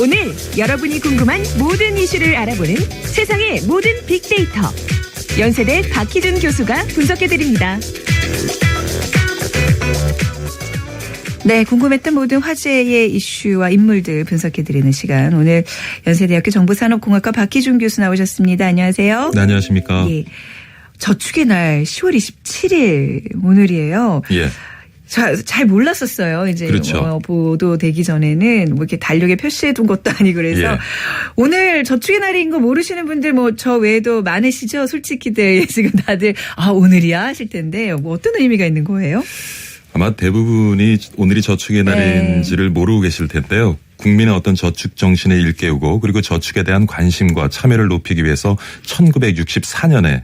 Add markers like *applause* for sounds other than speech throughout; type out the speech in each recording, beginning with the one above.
오늘 여러분이 궁금한 모든 이슈를 알아보는 세상의 모든 빅데이터. 연세대 박희준 교수가 분석해드립니다. 네, 궁금했던 모든 화제의 이슈와 인물들 분석해드리는 시간. 오늘 연세대학교 정보산업공학과 박희준 교수 나오셨습니다. 안녕하세요. 네, 안녕하십니까. 예. 저축의 날 10월 27일 오늘이에요. 예. 자, 잘 몰랐었어요. 이제 그렇죠. 어, 보도 되기 전에는 뭐 이렇게 달력에 표시해 둔 것도 아니고 그래서 예. 오늘 저축의 날인 거 모르시는 분들 뭐 저 외에도 많으시죠. 솔직히들 *laughs* 지금 다들 아 오늘이야 하실 텐데 뭐 어떤 의미가 있는 거예요? 아마 대부분이 오늘이 저축의 네. 날인지를 모르고 계실 텐데요. 국민의 어떤 저축 정신을 일깨우고 그리고 저축에 대한 관심과 참여를 높이기 위해서 1964년에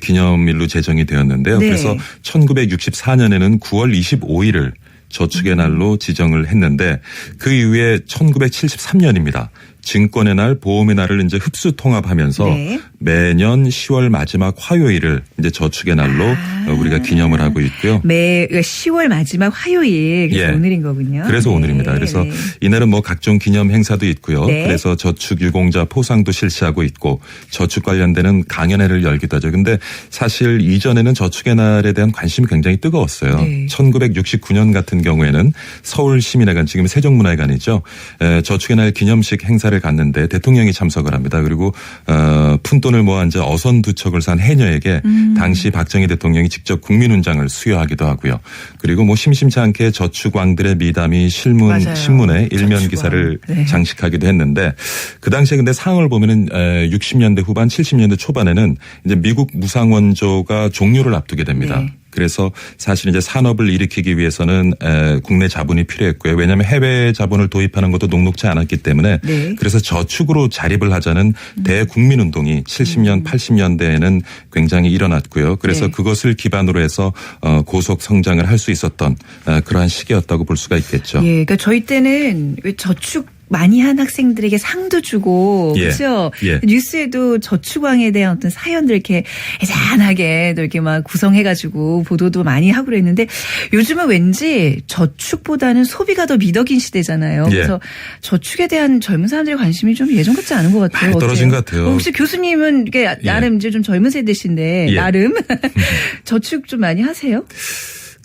기념일로 제정이 되었는데요. 네. 그래서 1964년에는 9월 25일을 저축의 날로 지정을 했는데 그 이후에 1973년입니다. 증권의 날, 보험의 날을 이제 흡수 통합하면서 네. 매년 10월 마지막 화요일을 이제 저축의 날로 아. 어, 우리가 기념을 하고 있고요. 매 10월 마지막 화요일 그래서 예. 오늘인 거군요. 그래서 네. 오늘입니다. 그래서 네. 이날은 뭐 각종 기념 행사도 있고요. 네. 그래서 저축 유공자 포상도 실시하고 있고 저축 관련되는 강연회를 열기도 하죠. 근데 사실 이전에는 저축의 날에 대한 관심이 굉장히 뜨거웠어요. 네. 1969년 같은 경우에는 서울 시민회관 지금 세종문화회관이죠. 에, 저축의 날 기념식 행사를 갔는데 대통령이 참석을 합니다. 그리고 어, 푼돈을 모아 이제 어선 두 척을 산 해녀에게 음. 당시 박정희 대통령이 직접 국민훈장을 수여하기도 하고요. 그리고 뭐 심심치 않게 저축왕들의 미담이 실문 맞아요. 신문에 일면 저축왕. 기사를 네. 장식하기도 했는데 그 당시에 근데 상황을 보면은 에, 60년대 후반 70년대 초반에는 이제 미국 무상원조가 종료를 앞두게 됩니다. 네. 그래서 사실 이제 산업을 일으키기 위해서는 에, 국내 자본이 필요했고요. 왜냐하면 해외 자본을 도입하는 것도 녹록지 않았기 때문에 네. 그래서 저축으로 자립을 하자는 대국민 운동이 70년, 80년대에는 굉장히 일어났고요. 그래서 네. 그것을 기반으로 해서 어, 고속 성장을 할 수 있었던 어, 그러한 시기였다고 볼 수가 있겠죠. 예, 그러니까 저희 때는 왜 저축 많이 한 학생들에게 상도 주고 예. 그렇죠. 예. 뉴스에도 저축왕에 대한 어떤 사연들 이렇게 애잔하게 또 이렇게 막 구성해가지고 보도도 많이 하고 그랬는데 요즘은 왠지 저축보다는 소비가 더 미덕인 시대잖아요. 예. 그래서 저축에 대한 젊은 사람들의 관심이 좀 예전 같지 않은 것 같아요. 떨어진? 것 같아요. 어, 혹시 교수님은 이게 나름 이제 좀 젊은 세대신데 예. 나름 *laughs* 저축 좀 많이 하세요?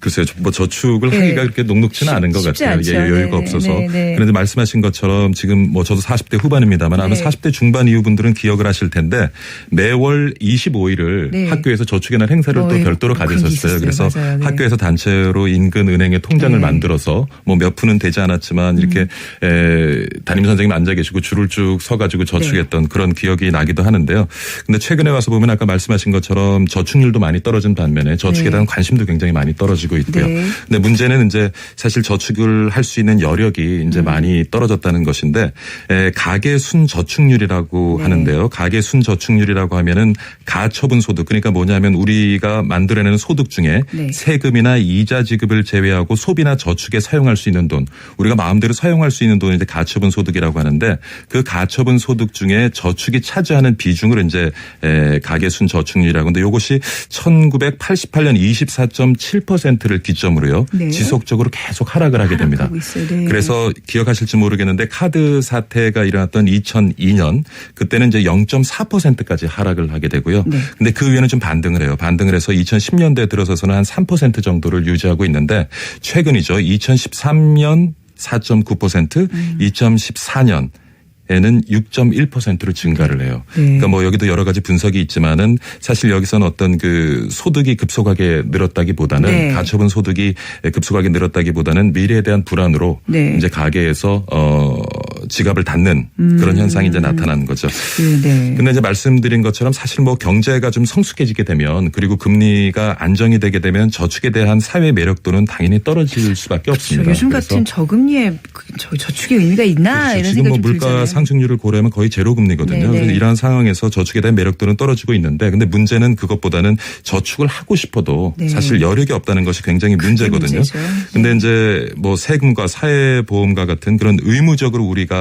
글쎄요, 뭐 저축을 네. 하기가 그렇게 녹록지는 쉽- 않은 것 같아요. 않죠. 예, 여유가 네, 없어서. 네, 네. 그런데 말씀하신 것처럼 지금 뭐 저도 40대 후반입니다만 아마 네. 40대 중반 이후 분들은 기억을 하실 텐데 매월 25일을 네. 학교에서 저축의 날 행사를 어, 또 예. 별도로 가졌었어요. 그래서 맞아요. 네. 학교에서 단체로 인근 은행에 통장을 네. 만들어서 뭐 몇 푼은 되지 않았지만 이렇게 음. 에, 담임 선생님 앉아 계시고 줄을 쭉 서가지고 저축했던 네. 그런 기억이 나기도 하는데요. 근데 최근에 와서 보면 아까 말씀하신 것처럼 저축률도 많이 떨어진 반면에 저축에 네. 대한 관심도 굉장히 많이 떨어지고 있고요. 네. 근데 문제는 이제 사실 저축을 할 수 있는 여력이 음. 이제 많이 떨어졌다는 것인데 에, 가계 순 저축률이라고 네. 하는데요. 가계 순 저축률이라고 하면은 가처분 소득 그러니까 뭐냐면 우리가 만들어내는 소득 중에 네. 세금이나 이자 지급을 제외하고 소비나 저축에 사용할 수 있는 돈 우리가 마음대로 사용할 수 있는 돈이 이제 가처분 소득이라고 하는데 그 가처분 소득 중에 저축이 차지하는 비중을 이제 에, 가계 순 저축률이라고 하는데 이것이 1988년 24.7%를 기점으로요. 네. 지속적으로 계속 하락을 하게 됩니다. 네. 그래서 기억하실지 모르겠는데 카드 사태가 일어났던 2002년 그때는 이제 0.4%까지 하락을 하게 되고요. 네. 근데 그 이후에는 좀 반등을 해요. 반등을 해서 2010년대에 들어서서는 한 3% 정도를 유지하고 있는데 최근이죠. 2013년 4.9%, 음. 2014년 에는 6.1%로 증가를 해요. 네. 그러니까 뭐 여기도 여러 가지 분석이 있지만은 사실 여기서는 어떤 그 소득이 급속하게 늘었다기보다는 네. 가처분 소득이 급속하게 늘었다기보다는 미래에 대한 불안으로 네. 이제 가게에서 어 지갑을 닫는 그런 현상이 이제 나타나는 거죠. 음. 네. 근데 이제 말씀드린 것처럼 사실 뭐 경제가 좀 성숙해지게 되면 그리고 금리가 안정이 되게 되면 저축에 대한 사회 매력도는 당연히 떨어질 수밖에 없습니다. 그렇죠. 요즘 그래서 같은 저금리에 그 저, 저축의 의미가 있나 그렇죠. 이런 생각이 뭐좀 물가 들잖아요. 상승률을 고려하면 거의 제로 금리거든요. 네네. 그래서 이러한 상황에서 저축에 대한 매력도는 떨어지고 있는데 근데 문제는 그것보다는 저축을 하고 싶어도 네. 사실 여력이 없다는 것이 굉장히 문제거든요. 문제죠. 근데 네. 이제 뭐 세금과 사회보험과 같은 그런 의무적으로 우리가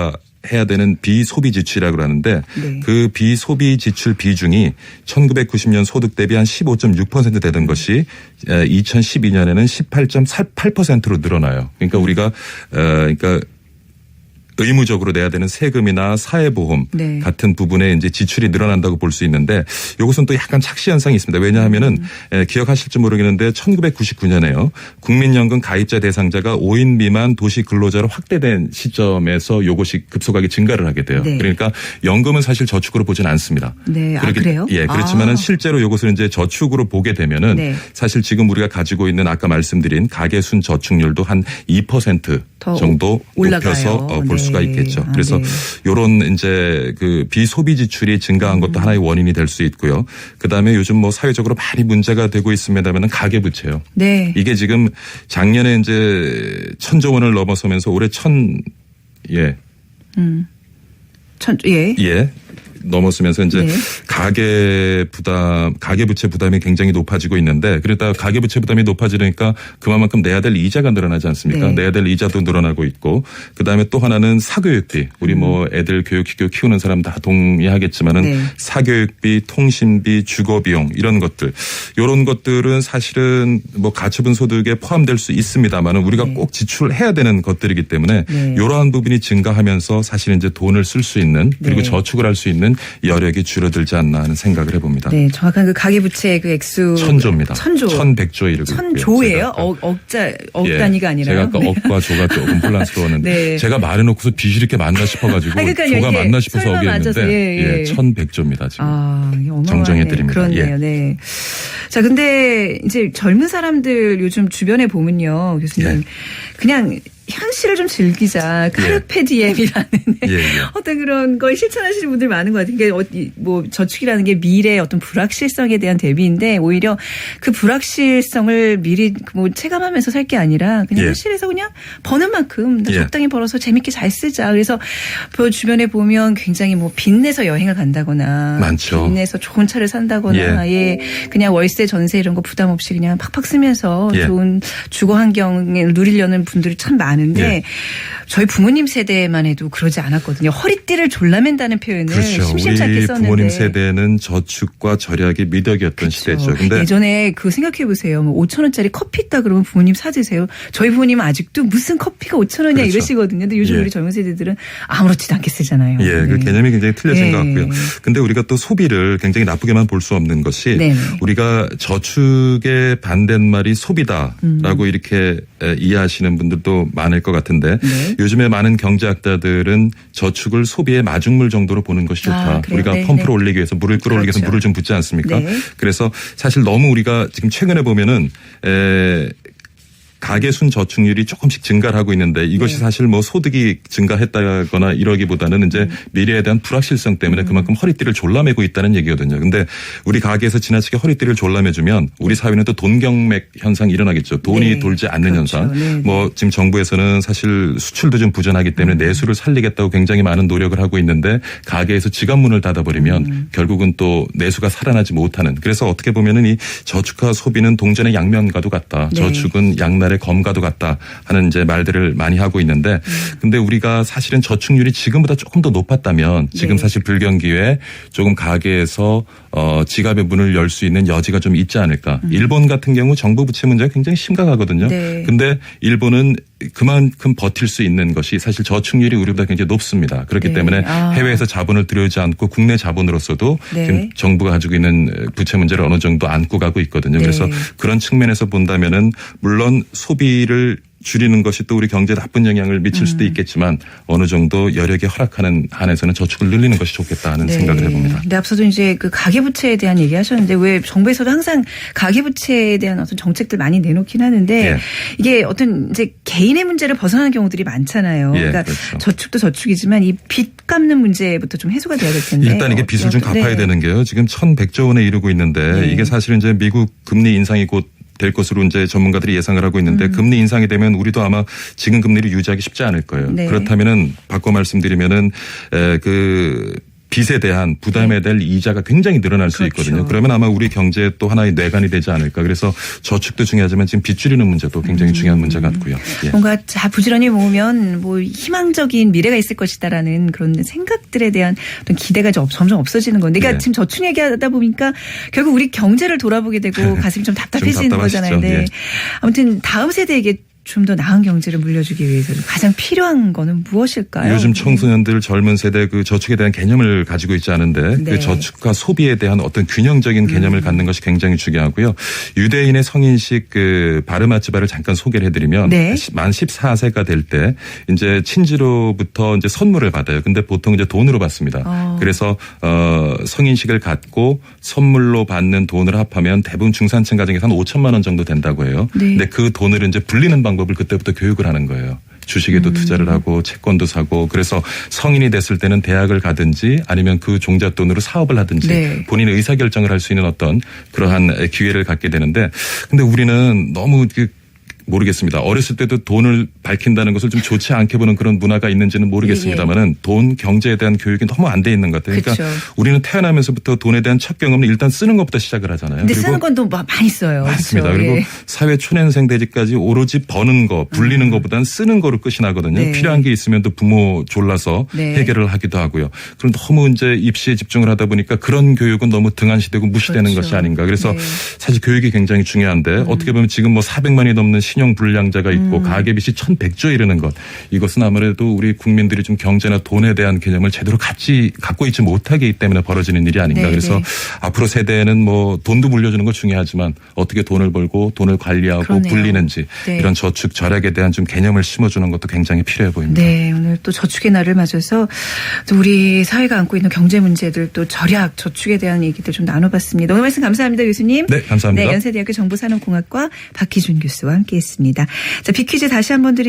해야 되는 비소비 지출이라고 하는데 네. 그 비소비 지출 비중이 1990년 소득 대비 한 15.6% 되던 것이 2012년에는 18.48%로 늘어나요. 그러니까 우리가 어 그러니까 의무적으로 내야 되는 세금이나 사회보험 네. 같은 부분에 이제 지출이 늘어난다고 볼 수 있는데 이것은 또 약간 착시 현상이 있습니다. 왜냐하면은 음. 에, 기억하실지 모르겠는데 1999년에요. 국민연금 가입자 대상자가 5인 미만 도시 근로자로 확대된 시점에서 요것이 급속하게 증가를 하게 돼요. 네. 그러니까 연금은 사실 저축으로 보진 않습니다. 네. 아, 그렇기- 그래요? 예, 그렇지만은 아. 실제로 이것을 이제 저축으로 보게 되면은 네. 사실 지금 우리가 가지고 있는 아까 말씀드린 가계 순 저축률도 한2%더 정도 올라가요. 높여서 어, 볼 네. 수가 있겠죠. 아, 그래서 네. 요런 이제 그 비소비 지출이 증가한 음. 것도 하나의 원인이 될 수 있고요. 그다음에 요즘 뭐 사회적으로 많이 문제가 되고 있습니다만은 가계 부채요. 네. 이게 지금 작년에 이제 천조 원을 넘어서면서 올해 천 예. 천, 예. 예. 넘었으면서 이제 네. 가계 부담, 가계 부채 부담이 굉장히 높아지고 있는데 그러다 가계 부채 부담이 높아지니까 그만큼 내야 될 이자가 늘어나지 않습니까? 네. 내야 될 이자도 늘어나고 있고 그다음에 또 하나는 사교육비. 우리 뭐 애들 교육시켜 키우는 사람 다 동의하겠지만은 네. 사교육비, 통신비, 주거 비용 이런 것들. 요런 것들은 사실은 뭐 가처분 소득에 포함될 수 있습니다만은 우리가 네. 꼭 지출해야 되는 것들이기 때문에 네. 이러한 부분이 증가하면서 사실 이제 돈을 쓸 수 있는 그리고 네. 저축을 할 수 있는 여력이 줄어들지 않나 하는 생각을 해봅니다. 네, 정확한 그 가계부채 그 액수 천조입니다. 천조. 천백조에 이르고. 천조예요? 억, 억자 억 예, 단위가 아니라요? 제가 아까 네. 억과 조가 조금 혼란스러웠는데 *laughs* 네. 제가 말해놓고서 빚이 이렇게 많나 싶어가지고 아. 조가 맞나 싶어서 어기했는데 맞아서, 예, 예. 예, 천백조입니다 지금. 아, 이게 어마어마하네요. 정정해 드립니다. 그렇네요. 예. 네. 자, 근데 이제 젊은 사람들 요즘 주변에 보면요, 교수님. 예. 그냥 현실을 좀 즐기자. 카르페디엠이라는 예, 예. *laughs* 어떤 그런 걸 실천하시는 분들 많은 것 같아요. 이게 어- 이- 뭐 저축이라는 게 미래의 어떤 불확실성에 대한 대비인데 오히려 그 불확실성을 미리 뭐 체감하면서 살 게 아니라 그냥 예. 현실에서 그냥 버는 만큼 예. 적당히 벌어서 재밌게 잘 쓰자. 그래서 그 주변에 보면 굉장히 뭐 빚내서 여행을 간다거나 많죠. 빚내서 좋은 차를 산다거나 예. 그냥 월세 전세 이런 거 부담 없이 그냥 팍팍 쓰면서 예. 좋은 주거 환경을 누리려는 분들이 참 많 은데 예. 저희 부모님 세대만 해도 그러지 않았거든요. 허리띠를 졸라맨다는 표현을 그렇죠. 심심찮게 우리 썼는데 부모님 세대는 저축과 절약이 미덕이었던 시대죠. 근데 예전에 그 생각해 보세요. 뭐 5천 원짜리 커피 있다 그러면 부모님 사드세요. 저희 부모님은 아직도 무슨 커피가 5천 원이야 그렇죠. 이러시거든요. 근데 요즘 예. 우리 젊은 세대들은 아무렇지도 않게 쓰잖아요. 예, 그 네. 개념이 굉장히 틀려진 예. 것 같고요. 근데 우리가 또 소비를 굉장히 나쁘게만 볼 수 없는 것이 네네. 우리가 저축의 반대말이 소비다라고 음. 이렇게 에, 이해하시는 분들도 많을 것 같은데 네. 요즘에 많은 경제학자들은 저축을 소비의 마중물 정도로 보는 것이 좋다. 아? 우리가 네, 펌프를 네. 올리기 위해서 물을 끌어올리기 위해서 그렇죠. 물을 좀 붓지 않습니까? 네. 그래서 사실 너무 우리가 지금 최근에 보면은 에 가계 순 저축률이 조금씩 증가를 하고 있는데 이것이 네. 사실 뭐 소득이 증가했다거나 이러기보다는 이제 미래에 대한 불확실성 음. 때문에 그만큼 허리띠를 졸라매고 있다는 얘기거든요. 근데 우리 가게에서 지나치게 허리띠를 졸라매주면 우리 사회는 또 돈경맥 현상이 일어나겠죠. 돈이 네. 돌지 않는 그렇죠. 현상. 네, 네. 뭐 지금 정부에서는 사실 수출도 좀 부진하기 때문에 내수를 살리겠다고 굉장히 많은 노력을 하고 있는데 가게에서 지갑문을 닫아버리면 음. 결국은 또 내수가 살아나지 못하는. 그래서 어떻게 보면은 이 저축과 소비는 동전의 양면과도 같다. 네. 저축은 양날 의 검과도 같다 하는 이제 말들을 많이 하고 있는데 음. 근데 우리가 사실은 저축률이 지금보다 조금 더 높았다면 지금 네. 사실 불경기에 조금 가게에서 어 지갑의 문을 열 수 있는 여지가 좀 있지 않을까. 일본 같은 경우 정부 부채 문제가 굉장히 심각하거든요. 음. 네. 근데 일본은 그만큼 버틸 수 있는 것이 사실 저축률이 우리보다 굉장히 높습니다. 그렇기 네. 때문에 아. 해외에서 자본을 들여오지 않고 국내 자본으로서도 네. 지금 정부가 가지고 있는 부채 문제를 어느 정도 안고 가고 있거든요. 그래서 네. 그런 측면에서 본다면은 물론 소비를 줄이는 것이 또 우리 경제에 나쁜 영향을 미칠 수도 음. 있겠지만 어느 정도 여력이 허락하는 한에서는 저축을 늘리는 것이 좋겠다 하는 생각을 해봅니다. 네. 근데 앞서도 이제 그 가계부채에 대한 얘기 하셨는데 왜 정부에서도 항상 가계부채에 대한 어떤 정책들 많이 내놓긴 하는데 예. 이게 어떤 이제 개인의 문제를 벗어나는 경우들이 많잖아요. 예, 그러니까 그렇죠. 저축도 저축이지만 이 빚 갚는 문제부터 좀 해소가 돼야 될 텐데. 일단 이게 빚을 좀 어떤- 갚아야 네. 되는 게요. 지금 1100조 원에 이르고 있는데 네. 이게 사실은 이제 미국 금리 인상이 곧 될 것으로 이제 전문가들이 예상을 하고 있는데 음. 금리 인상이 되면 우리도 아마 지금 금리를 유지하기 쉽지 않을 거예요. 네. 그렇다면은 바꿔 말씀드리면은 에, 그 빚에 대한 부담에 될 이자가 굉장히 늘어날 수 네. 그렇죠. 있거든요. 그러면 아마 우리 경제에 또 하나의 뇌관이 되지 않을까. 그래서 저축도 중요하지만 지금 빚 줄이는 문제도 굉장히 중요한 문제 같고요. 예. 뭔가 자 부지런히 모으면 뭐 희망적인 미래가 있을 것이다라는 그런 생각들에 대한 어떤 기대가 좀 점점 없어지는 건데, 그러니까 네. 지금 저축 얘기하다 보니까 결국 우리 경제를 돌아보게 되고 *laughs* 가슴이 좀 답답해지는 답답하시죠. 거잖아요. 네. 예. 아무튼 다음 세대에게 좀 더 나은 경제를 물려주기 위해서 가장 필요한 거는 무엇일까요? 요즘 청소년들 젊은 세대 그 저축에 대한 개념을 가지고 있지 않은데 네. 그 저축과 소비에 대한 어떤 균형적인 개념을 갖는 것이 굉장히 중요하고요. 유대인의 성인식 그 바르마츠바를 잠깐 소개를 해드리면 네. 만 14세가 될 때 이제 친지로부터 이제 선물을 받아요. 근데 보통 이제 돈으로 받습니다. 어. 그래서 어 성인식을 갖고 선물로 받는 돈을 합하면 대부분 중산층 가정에서 한 5천만 원 정도 된다고 해요. 네. 근데 그 돈을 이제 불리는 방법 을 그때부터 교육을 하는 거예요. 주식에도 투자를 하고 채권도 사고 그래서 성인이 됐을 때는 대학을 가든지 아니면 그 종잣돈으로 사업을 하든지 네. 본인의 의사결정을 할 수 있는 어떤 그러한 기회를 갖게 되는데 근데 우리는 너무 그 모르겠습니다. 어렸을 때도 돈을 밝힌다는 것을 좀 좋지 않게 보는 그런 문화가 있는지는 모르겠습니다만은 돈 경제에 대한 교육이 너무 안 돼 있는 것 같아요. 그러니까 그쵸. 우리는 태어나면서부터 돈에 대한 첫 경험은 일단 쓰는 것부터 시작을 하잖아요. 근데 쓰는 건 또 많이 써요. 맞습니다. 그렇죠? 그리고 예. 사회 초년생 되기까지 오로지 버는 거, 불리는 것보다는 쓰는 거로 끝이 나거든요. 네. 필요한 게 있으면 또 부모 졸라서 네. 해결을 하기도 하고요. 그럼 너무 이제 입시에 집중을 하다 보니까 그런 교육은 너무 등한시되고 무시되는 그렇죠. 것이 아닌가. 그래서 네. 사실 교육이 굉장히 중요한데 어떻게 보면 지금 뭐 400만이 넘는 신용 불량자가 음. 있고 가계빚이 1100조에 이르는 것. 이것은 아무래도 우리 국민들이 좀 경제나 돈에 대한 개념을 제대로 갖지 갖고 있지 못하기 때문에 벌어지는 일이 아닌가. 네, 그래서 네. 앞으로 세대는 뭐 돈도 물려주는 거 중요하지만 어떻게 돈을 벌고 돈을 관리하고 그러네요. 불리는지 네. 이런 저축 절약에 대한 좀 개념을 심어주는 것도 굉장히 필요해 보입니다. 네, 오늘 또 저축의 날을 맞아서 또 우리 사회가 안고 있는 경제 문제들 또 절약, 저축에 대한 얘기들 좀 나눠봤습니다. 오늘 말씀 감사합니다, 교수님. 네, 감사합니다. 네, 연세대학교 정보산업공학과 박희준 교수와 함께했 습니다. 자, 비퀴즈 다시 한번 드리면.